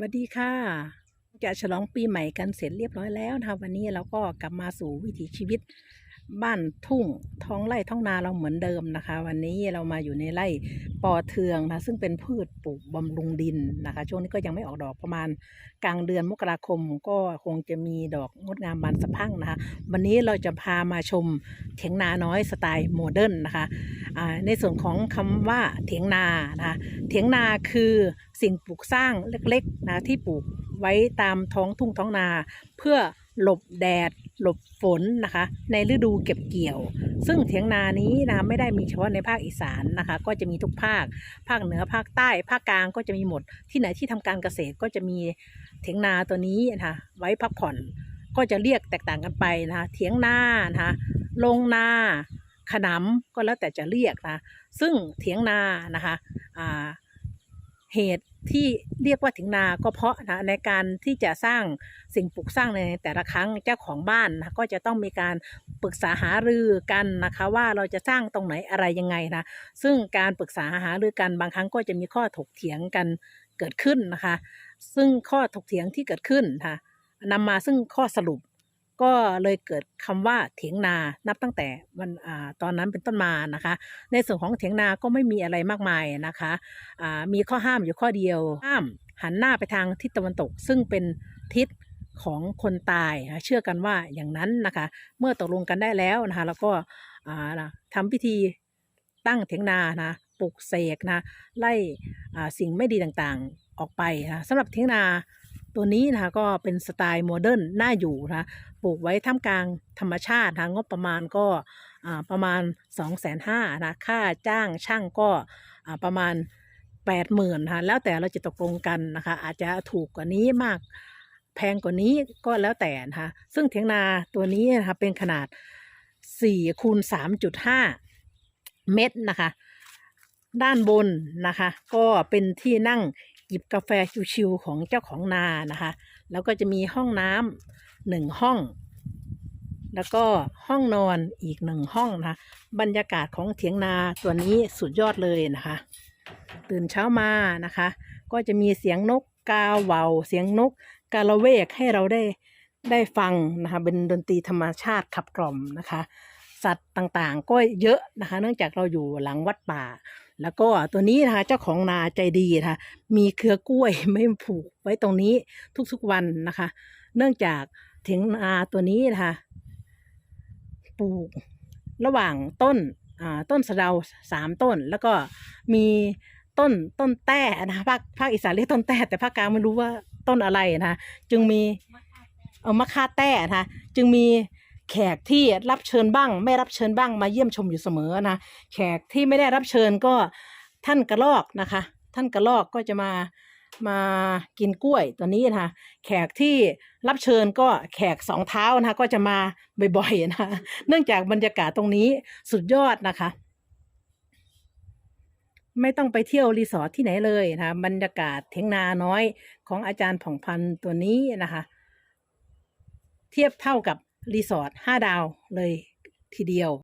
สวัสดีค่ะจะฉลองปีใหม่กันเสร็จเรียบร้อยแล้วนะคะวันนี้เราก็กลับมาสู่วิถีชีวิต บ้านทุ่งท้องไร่ท้องนาเราเหมือนเดิมนะคะ วันนี้เรามาอยู่ในไร่ปอเทืองนะซึ่งเป็นพืชปลูกบำรุงดินนะคะ ช่วงนี้ก็ยังไม่ออกดอกประมาณกลางเดือนมกราคมก็คงจะมีดอกงดงามบานสะพั่งนะคะ วันนี้เราจะพามาชมเถียงนาน้อยสไตล์โมเดิร์นนะคะในส่วนของคำว่าเถียงนานะคะเถียงนาคือสิ่งปลูกสร้างเล็กๆนะที่ปลูกไว้ตามท้องทุ่งท้องนา เพื่อหลบแดด หลบฝนนะคะ ในฤดูเก็บเกี่ยว ซึ่งเถียงนานี้นะไม่ได้มีเฉพาะในภาคอีสานนะคะ ก็จะมีทุกภาค ภาคเหนือภาคใต้ ภาคกลางก็จะมีหมด ที่ไหนที่ทำการเกษตรก็จะมีเถียงนาตัวนี้นะคะไว้พักผ่อนก็จะเรียกแตกต่างกันไปนะคะเถียงนานะคะลงนาขนำก็แล้วแต่จะเรียกนะ ซึ่งเถียงนานะคะอ่า เหตุที่เรียกว่าถียงนาก็เพราะนะในการที่จะสร้างสิ่งปลูกสร้างในแต่ละครั้งเจ้าของบ้านนะก็จะต้องมีการปรึกษาหารือกันนะคะ ว่าเราจะสร้างตรงไหนอะไรยังไงนะซึ่งการปรึกษาหารือกันบางครั้งก็จะมีข้อถกเถียงกันเกิดขึ้นนะคะ ซึ่งข้อถกเถียงที่เกิดขึ้นค่ะนำมาซึ่งข้อสรุป ก็เลยเกิดคำว่าเถียงนา นับตั้งแต่วันตอนนั้นเป็นต้นมานะคะ ในส่วนของเถียงนาก็ไม่มีอะไรมากมายนะคะมีข้อห้ามอยู่ข้อเดียว ห้ามหันหน้าไปทางทิศตะวันตก ซึ่งเป็นทิศของคนตายเชื่อกันว่าอย่างนั้นนะคะ เมื่อตกลงกันได้แล้วนะคะ แล้วก็อ่านะทำพิธีตั้งเถียงนานะปลุกเสกนะไล่สิ่งไม่ดีต่างๆออกไปนะสำหรับเถียงนา ตัวนี้นะคะก็เป็นสไตล์โมเดิร์นน่าอยู่นะคะปลูกไว้ท่ามกลางธรรมชาตินะคะงบประมาณก็ประมาณ 2 5 0 0 0 0นะค่าจ้างช่างก็ประมาณ 80,000นะคะแล้วแต่เราจะตกลงกันนะคะ อาจจะถูกกว่านี้มากแพงกว่านี้ก็แล้วแต่นะคะซึ่งเถียงนาตัวนี้นะคะเป็นขนาด4คูณ3.5 เมตรนะคะ ด้านบนนะคะ ก็เป็นที่นั่ง หยิบกาแฟชิวๆของเจ้าของนานะคะ แล้วก็จะมีห้องน้ำหนึ่งห้อง แล้วก็ห้องนอนอีกหนึ่งห้องนะคะบรรยากาศของเถียงนาตัวนี้สุดยอดเลยนะคะ ตื่นเช้ามานะคะ ก็จะมีเสียงนกกาเวาเสียงนกกาละเวกให้เราได้ได้ฟังนะคะเป็นดนตรีธรรมชาติขับกล่อมนะคะ สัตว์ต่างๆ ก็เยอะนะคะ เนื่องจากเราอยู่หลังวัดป่า แล้วก็ตัวนี้นะคะเจ้าของนาใจดีนะคะมีเครือกล้วยไม่ผูกไว้ตรงนี้ทุกๆวันนะคะ เนื่องจากถียงนาตัวนี้นะคะปลูกระหว่างต้นอ่าต้นสะเดาสามต้น แล้วก็มีต้นต้นแต้นะคะภาคภาคอีสานเรียกต้นแต้แต่ภาคกลางไม่รู้ว่าต้นอะไรนะคะจึงมีเออมะค่าแต้นะจึงมี แขกที่รับเชิญบ้าง ไม่รับเชิญบ้างมาเยี่ยมชมอยู่เสมอนะแขกที่ไม่ได้รับเชิญก็ท่านกระลอกนะคะ ท่านกระลอกก็จะมามากินกล้วยตัวนี้นะคะแขกที่รับเชิญก็แขกสองเท้านะคะก็จะมาบ่อยๆนะคะเนื่องจากบรรยากาศตรงนี้สุดยอดนะคะ ไม่ต้องไปเที่ยวรีสอร์ทที่ไหนเลยนะคะบรรยากาศเถียงนาน้อยของอาจารย์ผ่องพันธ์ตัวนี้นะคะ เทียบเท่ากับ รีสอร์ทห้าดาวเลยทีเดียว